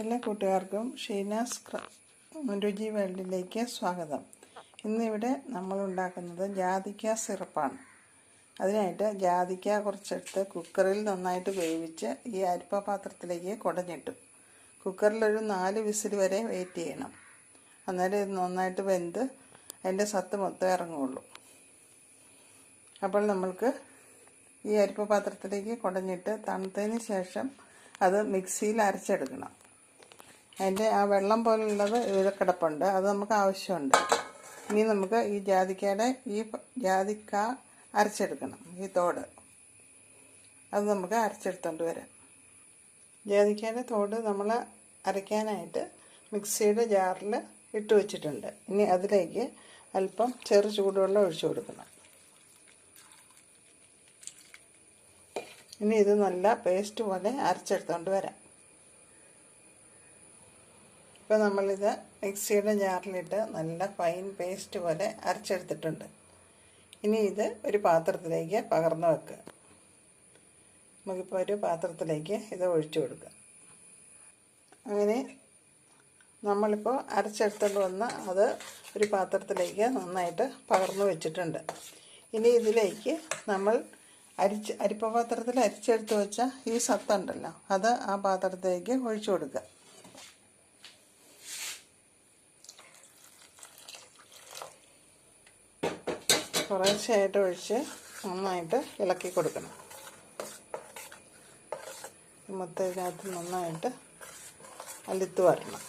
എല്ലാ കൂട്ടുകാർക്കും ഷീനാസ് രുചി വേൾഡിലേക്ക് സ്വാഗതം. ഇന്നിവിടെ നമ്മൾ ഉണ്ടാക്കുന്നത് ജാതിക്ക സിറപ്പാണ്. അതിനായിട്ട് ജാതിക്ക കുറച്ചെടുത്ത് കുക്കറിൽ നന്നായിട്ട് വേവിച്ച് ഈ അരിപ്പ പാത്രത്തിലേക്ക് കുടഞ്ഞിട്ടു. കുക്കറിലൊരു നാല് വിസിൽ വരെ വെയിറ്റ് ചെയ്യണം. അന്നേരം ഇത് നന്നായിട്ട് വെന്ത് അതിന്റെ സത്ത് മൊത്തം ഇറങ്ങുള്ളൂ അപ്പോൾ നമ്മൾക്ക് ഈ അരിപ്പ പാത്രത്തിലേക്ക് കുടഞ്ഞിട്ട് തണുത്തതിന് ശേഷം അത് മിക്സിയിൽ അരച്ചെടുക്കണം. അതിന്റെ ആ വെള്ളം പോലുള്ളത് ഇതിൽ കിടപ്പുണ്ട്. അത് നമുക്ക് ആവശ്യമുണ്ട്. ഇനി നമുക്ക് ഈ ജാതിക്കയുടെ ഈ ജാതിക്ക അരച്ചെടുക്കണം. ഈ തോട്. അത് നമുക്ക് അരച്ചെടുത്തോണ്ട് വരാം. ജാതിക്കയുടെ തോട് നമ്മൾ അരയ്ക്കാനായിട്ട് മിക്സിയുടെ ജാറിൽ ഇട്ട് വെച്ചിട്ടുണ്ട്. ഇനി അതിലേക്ക് അല്പം ചെറു ചൂടുവെള്ളം ഒഴിച്ചു കൊടുക്കണം. ഇനി ഇത് നല്ല പേസ്റ്റ് പോലെ അരച്ചെടുത്തോണ്ട് വരാം. ഇപ്പോൾ നമ്മളിത് മിക്സിയുടെ ജാറിലിട്ട് നല്ല ഫൈൻ പേസ്റ്റ് പോലെ അരച്ചെടുത്തിട്ടുണ്ട്. ഇനി ഇത് ഒരു പാത്രത്തിലേക്ക് പകർന്നു വെക്കുക. നമുക്കിപ്പോൾ ഒരു പാത്രത്തിലേക്ക് ഇത് ഒഴിച്ചു കൊടുക്കുക. അങ്ങനെ നമ്മളിപ്പോൾ അരച്ചെടുത്തുകൊണ്ട് വന്ന് അത് ഒരു പാത്രത്തിലേക്ക് നന്നായിട്ട് പകർന്നു വെച്ചിട്ടുണ്ട്. ഇനി ഇതിലേക്ക് നമ്മൾ അരിച്ച് അരിപ്പ പാത്രത്തിൽ അരിച്ചെടുത്ത് വെച്ച ഈ സത്തുണ്ടല്ലോ അത് ആ പാത്രത്തിലേക്ക് ഒഴിച്ചു കൊടുക്കുക. കുറേശ്ശായിട്ട് ഒഴിച്ച് നന്നായിട്ട് ഇളക്കി കൊടുക്കണം. മൊത്തം നന്നായിട്ട് അലുത്ത് വരണം.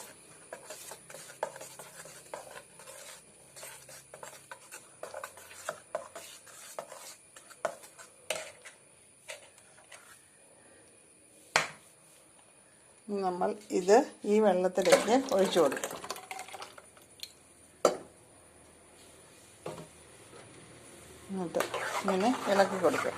നമ്മൾ ഇത് ഈ വെള്ളത്തിലേക്ക് ഒഴിച്ചു കൊടുക്കും. എന്നിട്ട് ഇങ്ങനെ ഇളക്കി കൊടുക്കുക.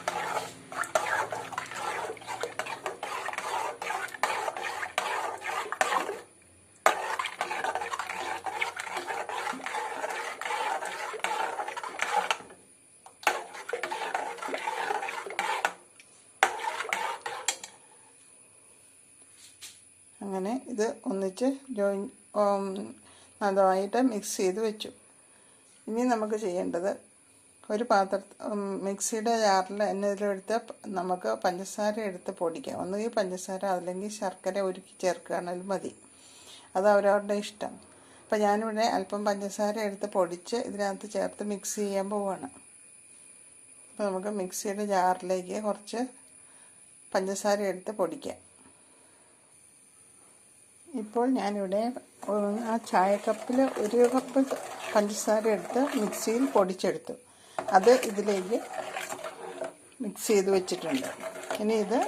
അങ്ങനെ ഇത് ഒന്നിച്ച് ജോയിൻ നന്നായിട്ട് മിക്സ് ചെയ്ത് വെച്ചു. ഇനി നമുക്ക് ചെയ്യേണ്ടത് ഒരു പാത്ര മിക്സിയുടെ ജാറിൽ തന്നെ ഇതിലെടുത്ത് നമുക്ക് പഞ്ചസാര എടുത്ത് പൊടിക്കാം. ഒന്നുകിൽ പഞ്ചസാര അല്ലെങ്കിൽ ശർക്കര ഒരുക്കി ചേർക്കുകയാണെങ്കിലും മതി. അത് അവരവരുടെ ഇഷ്ടം. അപ്പം ഞാനിവിടെ അല്പം പഞ്ചസാര എടുത്ത് പൊടിച്ച് ഇതിനകത്ത് ചേർത്ത് മിക്സ് ചെയ്യാൻ പോവുകയാണ് അപ്പോൾ നമുക്ക് മിക്സിയുടെ ജാറിലേക്ക് കുറച്ച് പഞ്ചസാര എടുത്ത് പൊടിക്കാം. ഇപ്പോൾ ഞാനിവിടെ ആ ചായക്കപ്പിൽ ഒരു കപ്പ് പഞ്ചസാര എടുത്ത് മിക്സിയിൽ പൊടിച്ചെടുത്തു. അത് ഇതിലേക്ക് മിക്സ് ചെയ്ത് വെച്ചിട്ടുണ്ട്. ഇനി ഇത്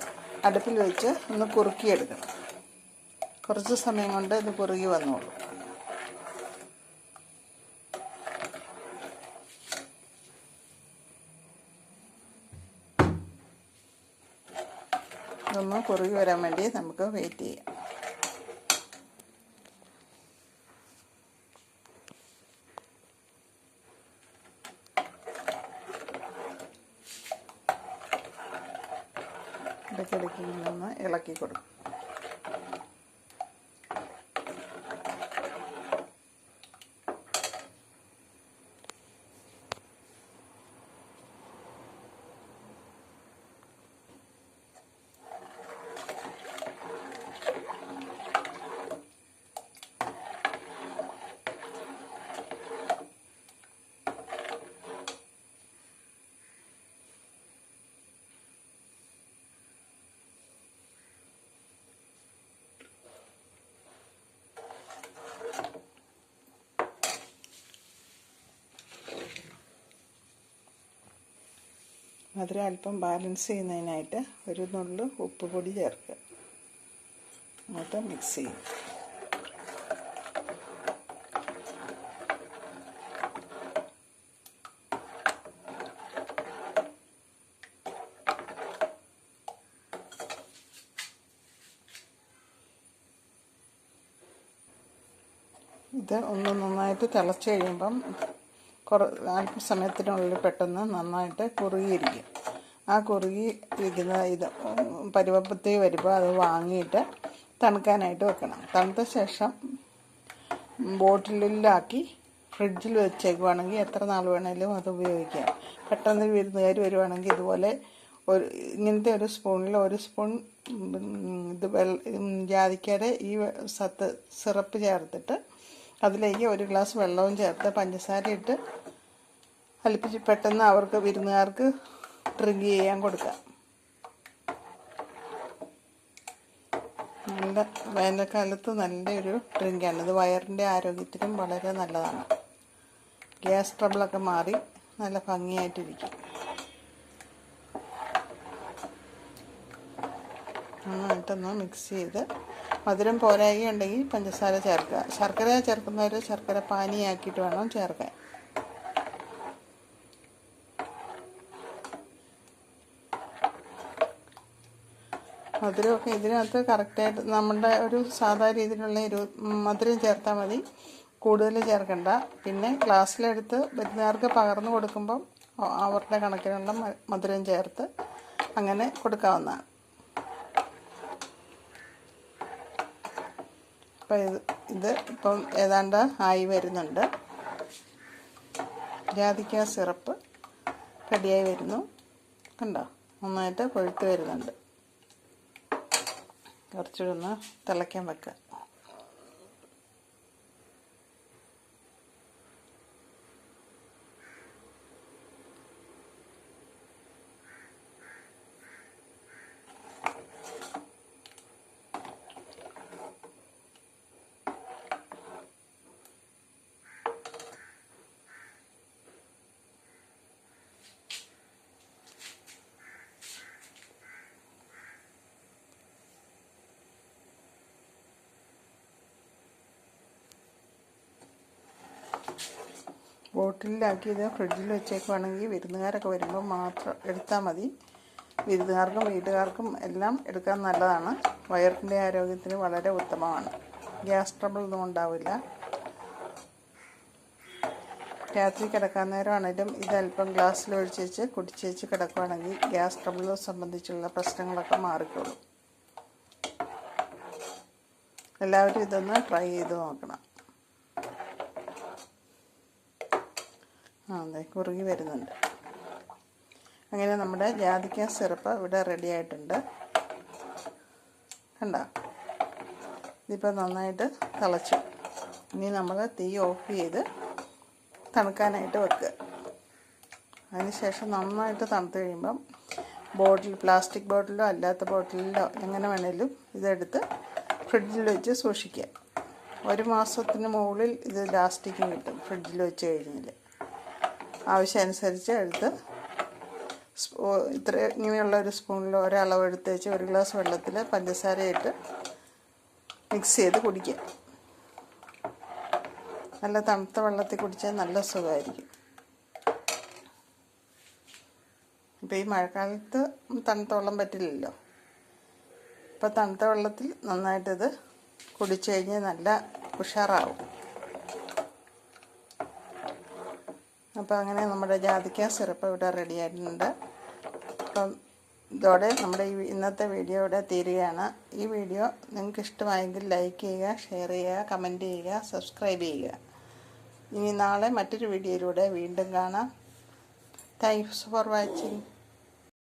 അടുപ്പിൽ വെച്ച് ഒന്ന് കുറുക്കിയെടുക്കണം. കുറച്ച് സമയം കൊണ്ട് ഇത് കുറുകി വന്നോളൂ. ഇതൊന്ന് കുറുകി വരാൻ വേണ്ടി നമുക്ക് വെയിറ്റ് ചെയ്യാം. ഇടയ്ക്കിടയ്ക്ക് ഇങ്ങനെ ഒന്ന് ഇളക്കി കൊടുക്കും. മധുരം അല്പം ബാലൻസ് ചെയ്യുന്നതിനായിട്ട് ഒരു നുള്ളു ഉപ്പ് പൊടി ചേർക്കുക. എന്നിട്ട് മിക്സ് ചെയ്യും ഇത് ഒന്ന് നന്നായിട്ട് തിളച്ച് കഴിയുമ്പം കുറ അല്പസമയത്തിനുള്ളിൽ പെട്ടെന്ന് നന്നായിട്ട് കുറുകിയിരിക്കും. ആ കുറുകി ഇരിക്കുന്ന ഇത് പരുവപ്പത്തി വരുമ്പോൾ അത് വാങ്ങിയിട്ട് തണുക്കാനായിട്ട് വെക്കണം. തണുത്ത ശേഷം ബോട്ടിലിലാക്കി ഫ്രിഡ്ജിൽ വെച്ചേക്കുവാണെങ്കിൽ എത്ര നാൾ വേണേലും അത് ഉപയോഗിക്കാം. പെട്ടെന്ന് വിരുന്നുകാർ വരുവാണെങ്കിൽ ഇതുപോലെ ഒരു ഇങ്ങനത്തെ ഒരു സ്പൂണിൽ ഒരു സ്പൂൺ ഇത് വെള്ള ജാതിക്കയുടെ ഈ സത്ത് സിറപ്പ് ചേർത്തിട്ട് അതിലേക്ക് ഒരു ഗ്ലാസ് വെള്ളവും ചേർത്ത് പഞ്ചസാര ഇട്ട് അലിപ്പിച്ച് പെട്ടെന്ന് അവർക്ക് വിരുന്നുകാർക്ക് ഡ്രിങ്ക് ചെയ്യാൻ കൊടുക്കാം. നല്ല വേനൽക്കാലത്ത് നല്ലൊരു ഡ്രിങ്കാണ് ഇത് വയറിന്റെ ആരോഗ്യത്തിനും വളരെ നല്ലതാണ്. ഗ്യാസ് ട്രബിളൊക്കെ മാറി നല്ല ഭംഗിയായിട്ടിരിക്കും. നന്നായിട്ടൊന്ന് മിക്സ് ചെയ്ത് മധുരം പോരായി ഉണ്ടെങ്കിൽ പഞ്ചസാര ചേർക്കുക. ശർക്കര ചേർക്കുന്നവർ ശർക്കര പാനിയാക്കിയിട്ട് വേണം ചേർക്കാൻ. മധുരമൊക്കെ ഇതിനകത്ത് കറക്റ്റായിട്ട് നമ്മുടെ ഒരു സാധാ രീതിയിലുള്ള ഒരു മധുരം ചേർത്താൽ മതി. കൂടുതൽ ചേർക്കണ്ട. പിന്നെ ഗ്ലാസ്സിലെടുത്ത് വിരുന്നുകാർക്ക് പകർന്നു കൊടുക്കുമ്പം അവരുടെ കണക്കിനുള്ള മധുരം ചേർത്ത് അങ്ങനെ കൊടുക്കാവുന്നതാണ്. അപ്പം ഇത് ഇത് ഇപ്പം ഏതാണ്ട് ആയി വരുന്നുണ്ട്. ജാതിക്ക സിറപ്പ് റെഡിയായി വരുന്നു. കണ്ടോ? നന്നായിട്ട് കൊഴുത്ത് വരുന്നുണ്ട്. കുറച്ചുകൂടെ ഒന്ന് തിളയ്ക്കാൻ വെക്കുക ബോട്ടിലാക്കി ഇത് ഫ്രിഡ്ജിൽ വെച്ചേക്കുവാണെങ്കിൽ വിരുന്നുകാരൊക്കെ വരുമ്പോൾ മാത്രം എടുത്താൽ മതി. വിരുന്നുകാർക്കും വീട്ടുകാർക്കും എല്ലാം എടുക്കാൻ നല്ലതാണ്. വയറിന്റെ ആരോഗ്യത്തിന് വളരെ ഉത്തമമാണ്. ഗ്യാസ് ട്രബിൾ ഒന്നും ഉണ്ടാവില്ല. രാത്രി കിടക്കാൻ നേരമാണെങ്കിലും ഇതല്പം ഗ്ലാസ്സിൽ ഒഴിച്ച് വെച്ച് കുടിച്ച് വെച്ച് കിടക്കുകയാണെങ്കിൽ ഗ്യാസ് ട്രബിൾ സംബന്ധിച്ചുള്ള പ്രശ്നങ്ങളൊക്കെ മാറിക്കോളും. എല്ലാവരും ഇതൊന്ന് ട്രൈ ചെയ്ത് നോക്കണം. അതെ കുറുകി വരുന്നുണ്ട്. അങ്ങനെ നമ്മുടെ ജാതിക്ക സിറപ്പ് ഇവിടെ റെഡി ആയിട്ടുണ്ട്. കണ്ട? ഇതിപ്പോൾ നന്നായിട്ട് തിളച്ചു. ഇനി നമ്മൾ തീ ഓഫ് ചെയ്ത് തണുക്കാനായിട്ട് വെക്കുക. അതിനുശേഷം നന്നായിട്ട് തണുത്ത് കഴിയുമ്പം ബോട്ടിൽ പ്ലാസ്റ്റിക് ബോട്ടിലോ അല്ലാത്ത ബോട്ടിലോ എങ്ങനെ വേണേലും ഇതെടുത്ത് ഫ്രിഡ്ജിൽ വെച്ച് സൂക്ഷിക്കുക. ഒരു മാസത്തിന് മുകളിൽ ഇത് ലാസ്റ്റിക്കും കിട്ടും ഫ്രിഡ്ജിൽ വെച്ച് കഴിഞ്ഞാൽ ആവശ്യമനുസരിച്ച് എടുത്ത് ഇത്ര ഇങ്ങനെയുള്ള ഒരു സ്പൂണിൽ ഒരളവ് എടുത്ത് വെച്ച് ഒരു ഗ്ലാസ് വെള്ളത്തിൽ പഞ്ചസാരയിട്ട് മിക്സ് ചെയ്ത് കുടിക്കുക. നല്ല തണുത്ത വെള്ളത്തിൽ കുടിച്ചാൽ നല്ല സുഖമായിരിക്കും. ഇപ്പം ഈ മഴക്കാലത്ത് തണുത്ത വെള്ളം പറ്റില്ലല്ലോ. ഇപ്പം തണുത്ത വെള്ളത്തിൽ നന്നായിട്ടിത് കുടിച്ചു കഴിഞ്ഞാൽ നല്ല ഉഷാറാവും. അപ്പോൾ അങ്ങനെ നമ്മുടെ ജാതിക്ക സിറപ്പ് ഇവിടെ റെഡി ആയിട്ടുണ്ട്. അപ്പം ഇതോടെ നമ്മുടെ ഈ ഇന്നത്തെ വീഡിയോ ഇവിടെ തീരുകയാണ്. ഈ വീഡിയോ നിങ്ങൾക്ക് ഇഷ്ടമായെങ്കിൽ ലൈക്ക് ചെയ്യുക ഷെയർ ചെയ്യുക കമന്റ് ചെയ്യുക സബ്സ്ക്രൈബ് ചെയ്യുക. ഇനി നാളെ മറ്റൊരു വീഡിയോയിലൂടെ വീണ്ടും കാണാം. Thanks for watching